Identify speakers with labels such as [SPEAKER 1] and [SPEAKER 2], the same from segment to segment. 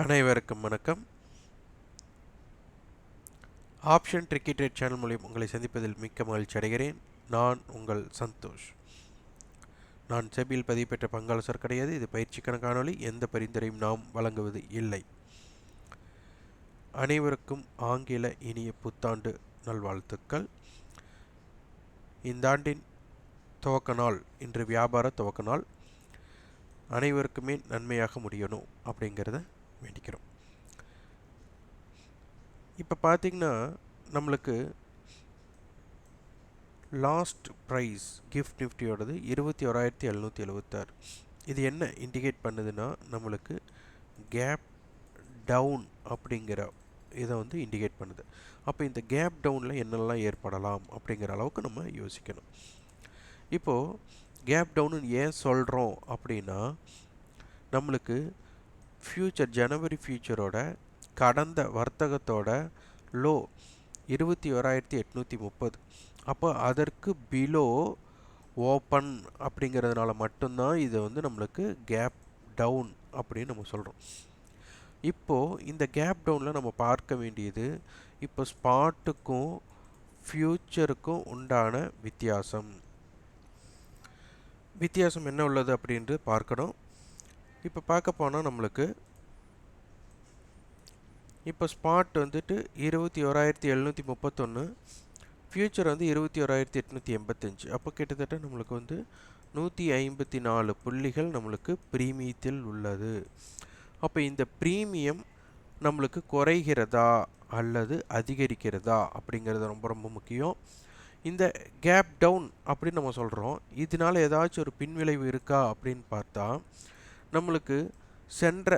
[SPEAKER 1] அனைவருக்கும் வணக்கம். Option ட்ரிக்கிட்ரேட் channel மூலியம் உங்களை சந்திப்பதில் மிக்க மகிழ்ச்சி அடைகிறேன். நான் உங்கள் சந்தோஷ். நான் செபியில் பதிவு பெற்ற பங்காளசர் கிடையாது. இது பயிற்சிக்கான காணொளி எந்த பரிந்துரையும் நாம் வழங்குவது இல்லை. அனைவருக்கும் ஆங்கில இனிய புத்தாண்டு நல்வாழ்த்துக்கள். இந்த ஆண்டின் துவக்க நாள் இன்று வியாபார துவக்க நாள். அனைவருக்குமே நன்மையாக முடியணும் அப்படிங்கிறத வேண்டிக்கிறோம். இப்போ பார்த்தீங்கன்னா நம்மளுக்கு லாஸ்ட் ப்ரைஸ் கிஃப்ட் நிஃப்டியோடது இருபத்தி ஓராயிரத்தி எழுநூற்றி எழுபத்தாறு இது என்ன இண்டிகேட் பண்ணுதுன்னா நம்மளுக்கு கேப் டவுன் அப்படிங்கிற இதை வந்து இண்டிகேட் பண்ணுது. அப்போ இந்த கேப் டவுனில் என்னெல்லாம் ஏற்படலாம் அப்படிங்கிற அளவுக்கு நம்ம யோசிக்கணும். இப்போது கேப் டவுனு ஏன் சொல்கிறோம் அப்படின்னா நம்மளுக்கு ஃப்யூச்சர் ஜனவரி ஃப்யூச்சரோட கடந்த வர்த்தகத்தோட லோ இருபத்தி ஓராயிரத்தி எட்நூற்றி முப்பது. அப்போ அதற்கு பிலோ ஓப்பன் அப்படிங்கிறதுனால மட்டும்தான் இது வந்து நம்மளுக்கு கேப் டவுன் அப்படின்னு நம்ம சொல்கிறோம் இப்போது இந்த கேப் டவுனில் நம்ம பார்க்க வேண்டியது இப்போ ஸ்பாட்டுக்கும் ஃப்யூச்சருக்கும் உண்டான வித்தியாசம். வித்தியாசம் என்ன உள்ளது அப்படின்ட்டு பார்க்கணும். இப்போ பார்க்க போனால் நம்மளுக்கு இப்போ ஸ்பாட் வந்துட்டு இருபத்தி ஓராயிரத்தி எழுநூற்றி முப்பத்தொன்று ஃப்யூச்சர் வந்து இருபத்தி ஓராயிரத்தி எட்நூற்றி எண்பத்தஞ்சு. அப்போ கிட்டத்தட்ட நம்மளுக்கு வந்து நூற்றி ஐம்பத்தி நாலு புள்ளிகள் நம்மளுக்கு ப்ரீமியத்தில் உள்ளது. அப்போ இந்த ப்ரீமியம் நம்மளுக்கு குறைகிறதா அல்லது அதிகரிக்கிறதா அப்படிங்கிறது ரொம்ப ரொம்ப முக்கியம். இந்த கேப் டவுன் அப்படின்னு நம்ம சொல்கிறோம் இதனால் ஏதாச்சும் ஒரு பின்விளைவு இருக்கா அப்படின்னு பார்த்தா நம்மளுக்கு சென்ற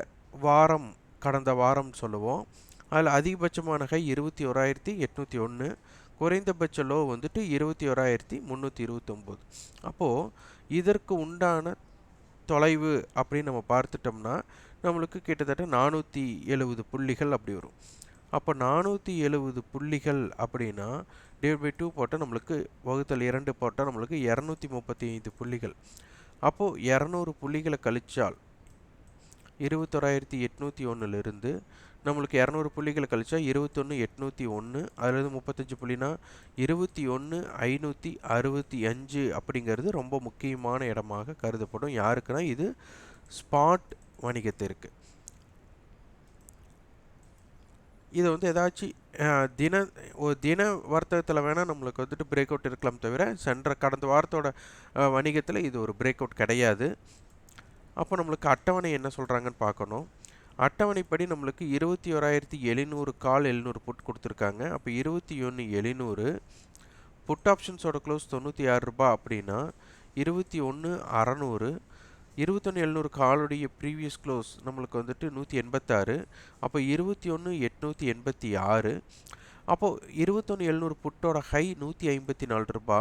[SPEAKER 1] வாரம் கடந்த வாரம் சொல்லுவோம். அதில் அதிகபட்சமான ஹை இருபத்தி ஓராயிரத்தி எட்நூற்றி ஒன்று குறைந்தபட்ச லோ வந்துட்டு இருபத்தி ஓராயிரத்தி முந்நூற்றி இருபத்தொம்போது. அப்போது இதற்கு உண்டான தொலைவு அப்படின்னு நம்ம பார்த்துட்டோம்னா நம்மளுக்கு கிட்டத்தட்ட நானூற்றி எழுபது புள்ளிகள் அப்படி வரும். அப்போ நானூற்றி எழுபது புள்ளிகள் அப்படின்னா டிவைட் பை டூ போட்டால் நம்மளுக்கு வகுத்தல் இரண்டு போட்டால் நம்மளுக்கு இரநூத்தி முப்பத்தி ஐந்து புள்ளிகள். அப்போது இரநூறு புள்ளிகளை கழிச்சால் இருபத்தொராயிரத்தி எட்நூற்றி ஒன்றுலேருந்து நம்மளுக்கு இரநூறு புள்ளிகளை கழிச்சா இருபத்தொன்று எட்நூற்றி ஒன்று அதுலேருந்து முப்பத்தஞ்சு புள்ளினா இருபத்தி ஒன்று ஐநூற்றி அறுபத்தி அஞ்சு அப்படிங்கிறது ரொம்ப முக்கியமான இடமாக கருதப்படும். யாருக்குன்னா இது ஸ்பாட் வணிகத்திற்கு. இதை வந்து ஏதாச்சும் தின ஒரு தின வர்த்தகத்தில் வேணால் நம்மளுக்கு வந்துட்டு பிரேக் அவுட் இருக்கலாம் தவிர சென்ற கடந்த வாரத்தோட வணிகத்தில் இது ஒரு பிரேக் அவுட் கிடையாது. அப்போ நம்மளுக்கு அட்டவணை என்ன சொல்கிறாங்கன்னு பார்க்கணும். அட்டவணைப்படி நம்மளுக்கு இருபத்தி ஓராயிரத்தி எழுநூறு கால் எழுநூறு புட் கொடுத்துருக்காங்க. அப்போ இருபத்தி ஒன்று எழுநூறு புட் ஆப்ஷன்ஸோட க்ளோஸ் தொண்ணூற்றி ஆறு ரூபா அப்படின்னா இருபத்தி ஒன்று அறநூறு இருபத்தொன்று எழுநூறு காலுடைய ப்ரீவியஸ் க்ளோஸ் நம்மளுக்கு வந்துட்டு நூற்றி எண்பத்தாறு அப்போ இருபத்தி ஒன்று எட்நூற்றி எண்பத்தி ஆறு அப்போது இருபத்தொன்று எழுநூறு புட்டோட ஹை நூற்றி ஐம்பத்தி நாலு ரூபா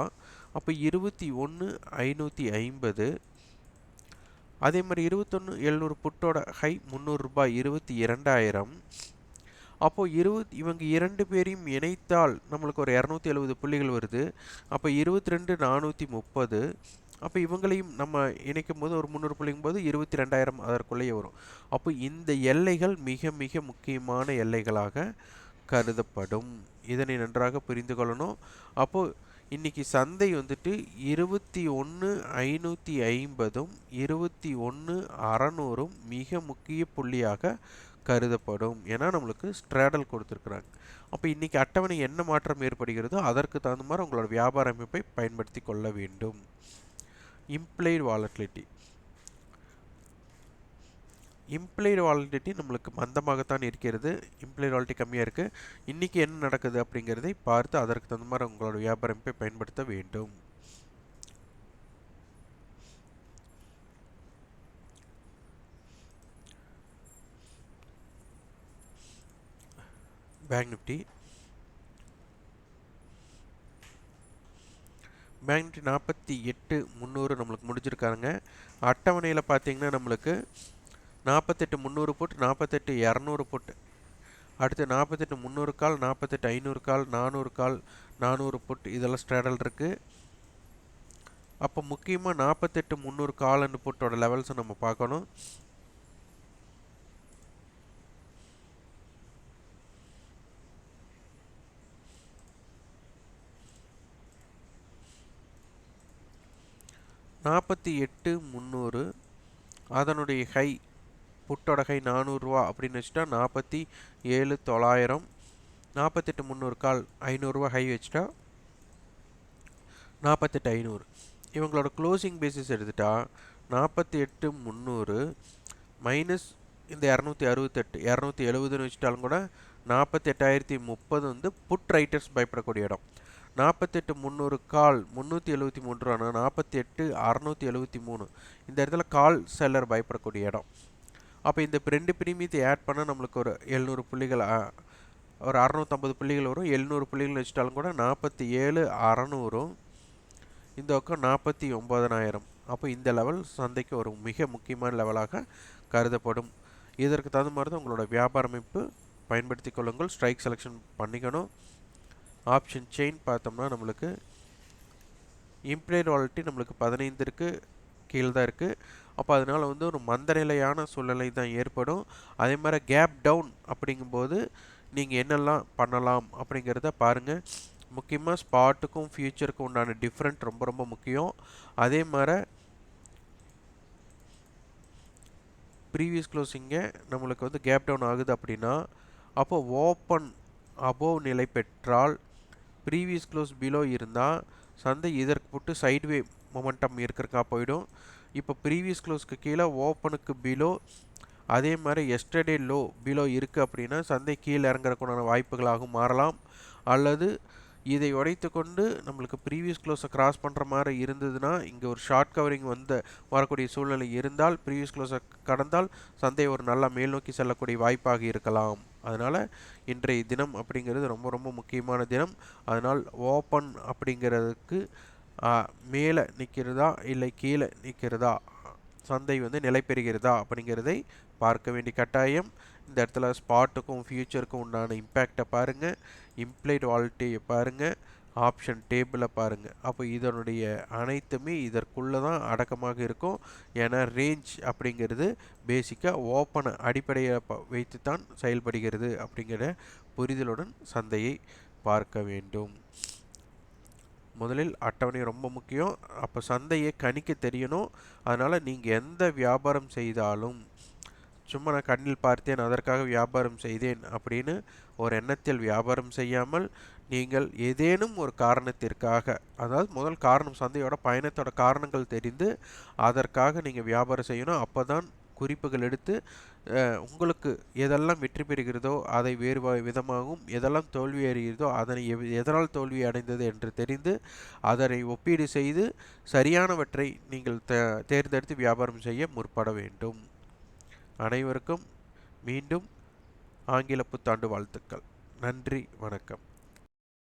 [SPEAKER 1] அப்போ இருபத்தி ஒன்று ஐநூற்றி ஐம்பது அதே மாதிரி இருபத்தொன்று எழுநூறு புட்டோட ஹை முந்நூறுரூபா இருபத்தி இரண்டாயிரம். அப்போது இருபத் இவங்க இரண்டு பேரையும் இணைத்தால் நம்மளுக்கு ஒரு இரநூத்தி எழுபது புள்ளிகள் வருது. அப்போ இருபத்தி ரெண்டு நானூற்றி முப்பது. அப்போ இவங்களையும் நம்ம இணைக்கும் போது ஒரு முந்நூறு புள்ளிங்கும் போது இருபத்தி ரெண்டாயிரம் அதற்குள்ளேயே வரும். அப்போ இந்த எல்லைகள் மிக மிக முக்கியமான எல்லைகளாக கருதப்படும். இதனை நன்றாக புரிந்து கொள்ளணும். அப்போது இன்றைக்கி சந்தை வந்துட்டு இருபத்தி ஒன்று ஐநூற்றி ஐம்பதும் இருபத்தி ஒன்று அறநூறும் மிக முக்கிய புள்ளியாக கருதப்படும். ஏன்னா நம்மளுக்கு ஸ்ட்ராடல் கொடுத்துருக்குறாங்க. அப்போ இன்றைக்கி அட்டவணை என்ன மாற்றம் ஏற்படுகிறதோ அதற்கு தகுந்த மாதிரி உங்களோட வியாபார அமைப்பை பயன்படுத்தி கொள்ள வேண்டும். இம்ப்ளைடு வாலட்டிலிட்டி இம்ப்ளைடு வாலிடிட்டி நம்மளுக்கு மந்தமாகத்தான் இருக்கிறது. இம்ப்ளைடு வாலிட்டி கம்மியாக இருக்குது இன்றைக்கி என்ன நடக்குது அப்படிங்கிறதை பார்த்து அதற்கு தகுந்த மாதிரி உங்களோட வியாபாரம் பயன்படுத்த வேண்டும். பேங்க் நிஃப்டி பேங்க் நிஃப்டி நாற்பத்தி எட்டு முந்நூறு நம்மளுக்கு முடிஞ்சிருக்காங்க அட்டவணையில் பார்த்தீங்கன்னா நம்மளுக்கு நாற்பத்தெட்டு முந்நூறு போட்டு நாற்பத்தெட்டு இரநூறு போட்டு. அடுத்து நாற்பத்தெட்டு முந்நூறு கால் நாற்பத்தெட்டு ஐநூறு கால் நானூறு கால் நானூறு புட் இதெல்லாம் ஸ்ட்ராடல் இருக்குது அப்போ முக்கியமாக நாற்பத்தெட்டு முந்நூறு கால் போட்டோட லெவல்ஸை நம்ம பார்க்கணும். நாற்பத்தி எட்டு முந்நூறு அதனுடைய ஹை புட்டொடகை நானூறுரூவா அப்படின்னு வச்சுட்டா நாற்பத்தி ஏழு தொள்ளாயிரம் நாற்பத்தெட்டு முந்நூறு கால் ஐநூறுரூவா ஹை வச்சுட்டா நாற்பத்தெட்டு ஐநூறு. இவங்களோட க்ளோசிங் பேசிஸ் எடுத்துட்டா நாற்பத்தி எட்டு முந்நூறு மைனஸ் இந்த இரநூத்தி அறுபத்தெட்டு இரநூத்தி எழுபதுன்னு வச்சுட்டாலும் கூட நாற்பத்தி எட்டாயிரத்தி முப்பது வந்து புட் ரைட்டர்ஸ் பயப்படக்கூடிய இடம். நாற்பத்தெட்டு முந்நூறு கால் முந்நூற்றி எழுபத்தி மூணு ரூபானா நாற்பத்தி எட்டு அறநூற்றி எழுபத்தி மூணு. இந்த இடத்துல கால் செல்லர் பயப்படக்கூடிய இடம். அப்போ இந்த ரெண்டு பிரீமியத்தை ஆட் பண்ணால் நம்மளுக்கு ஒரு எழுநூறு புள்ளிகள் ஒரு அறநூற்றம்பது புள்ளிகள் வரும். எழுநூறு புள்ளிகள் வச்சுட்டாலும் கூட நாற்பத்தி ஏழு அறநூறும் இந்த பக்கம் நாற்பத்தி ஒம்பதனாயிரம் அப்போ இந்த லெவல் சந்தைக்கு ஒரு மிக முக்கியமான லெவலாக கருதப்படும். இதற்கு தகுந்த மாதிரி தான் உங்களோட வியாபார அமைப்பு பயன்படுத்தி கொள்ளுங்கள். ஸ்ட்ரைக் செலெக்ஷன் பண்ணிக்கணும். ஆப்ஷன் செயின் பார்த்தோம்னா நம்மளுக்கு இம்ப்ளைட் வாலிட்டி நம்மளுக்கு பதினைந்திற்கு கீழே தான் இருக்குது அப்போ அதனால் வந்து ஒரு மந்தநிலையான சூழ்நிலை தான் ஏற்படும். அதே மாதிரி கேப் டவுன் அப்படிங்கும்போது நீங்கள் என்னெல்லாம் பண்ணலாம் அப்படிங்கிறத பாருங்கள் முக்கியமாக ஸ்பாட்டுக்கும் ஃப்யூச்சருக்கும் உண்டான டிஃப்ரெண்ட் ரொம்ப ரொம்ப முக்கியம். அதே மாதிரி ப்ரீவியஸ் க்ளோசிங்கை நம்மளுக்கு வந்து கேப் டவுன் ஆகுது அப்படின்னா அப்போ ஓப்பன் அபோவ் நிலை பெற்றால் ப்ரீவியஸ் க்ளோஸ் பிலோ இருந்தால் சந்தை இதற்கு போட்டு சைட்வே மொமெண்டம் இருக்கிறக்கா போயிடும். இப்போ ப்ரீவியஸ் க்ளோஸ்க்கு கீழே ஓப்பனுக்கு பிலோ அதே மாதிரி எஸ்டர்டே லோ பிலோ இருக்குது அப்படின்னா சந்தை கீழே இறங்குறக்குண்டான வாய்ப்புகளாகவும் மாறலாம். அல்லது இதை உடைத்து கொண்டு நம்மளுக்கு ப்ரீவியஸ் க்ளோஸை கிராஸ் பண்ணுற மாதிரி இருந்ததுன்னா இங்கே ஒரு ஷார்ட் கவரிங் வந்த வரக்கூடிய சூழ்நிலை இருந்தால் ப்ரீவியஸ் க்ளோஸை கடந்தால் சந்தை ஒரு நல்ல மேல் நோக்கி செல்லக்கூடிய வாய்ப்பாக இருக்கலாம். அதனால் இன்றைய தினம் அப்படிங்கிறது ரொம்ப ரொம்ப முக்கியமான தினம். அதனால் ஓப்பன் அப்படிங்கிறதுக்கு மேலே நிற்கிறதா இல்லை கீழே நிற்கிறதா? சந்தை வந்து நிலை பெறுகிறதா அப்படிங்கிறதை பார்க்க வேண்டிய கட்டாயம். இந்த இடத்துல ஸ்பாட்டுக்கும் ஃபியூச்சருக்கும் உண்டான இம்பேக்டை பாருங்கள் இம்ப்ளைட் வாலிட்டியை பாருங்கள் ஆப்ஷன் டேபிளை பாருங்கள் அப்போ இதனுடைய அனைத்துமே இதற்குள்ளே தான் அடக்கமாக இருக்கும். ஏன்னா ரேஞ்ச் அப்படிங்கிறது பேசிக்காக ஓப்பனை அடிப்படையை வைத்து தான் செயல்படுகிறது அப்படிங்கிற புரிதலுடன் சந்தையை பார்க்க வேண்டும். முதலில் அட்டவணை ரொம்ப முக்கியம். அப்போ சந்தையை கணிக்க தெரியணும். அதனால் நீங்கள் எந்த வியாபாரம் செய்தாலும் சும்மா நான் கண்ணில் பார்த்தேன் அதற்காக வியாபாரம் செய்தேன் அப்படின்னு ஒரு எண்ணத்தில் வியாபாரம் செய்யாமல் நீங்கள் ஏதேனும் ஒரு காரணத்திற்காக அதாவது முதல் காரணம் சந்தையோட பயணத்தோட காரணங்கள் தெரிந்து அதற்காக நீங்கள் வியாபாரம் செய்யணும். அப்போ தான் குறிப்புகள் எடுத்து உங்களுக்கு எதெல்லாம் வெற்றி பெறுகிறதோ அதை வேறு விதமாகவும் எதெல்லாம் தோல்வி அறிகிறதோ அதனை எதனால் தோல்வி அடைந்தது என்று தெரிந்து அதனை ஒப்பீடு செய்து சரியானவற்றை நீங்கள் தேர்ந்தெடுத்து வியாபாரம் செய்ய முற்பட வேண்டும். அனைவருக்கும் மீண்டும் ஆங்கில புத்தாண்டு வாழ்த்துக்கள். நன்றி வணக்கம்.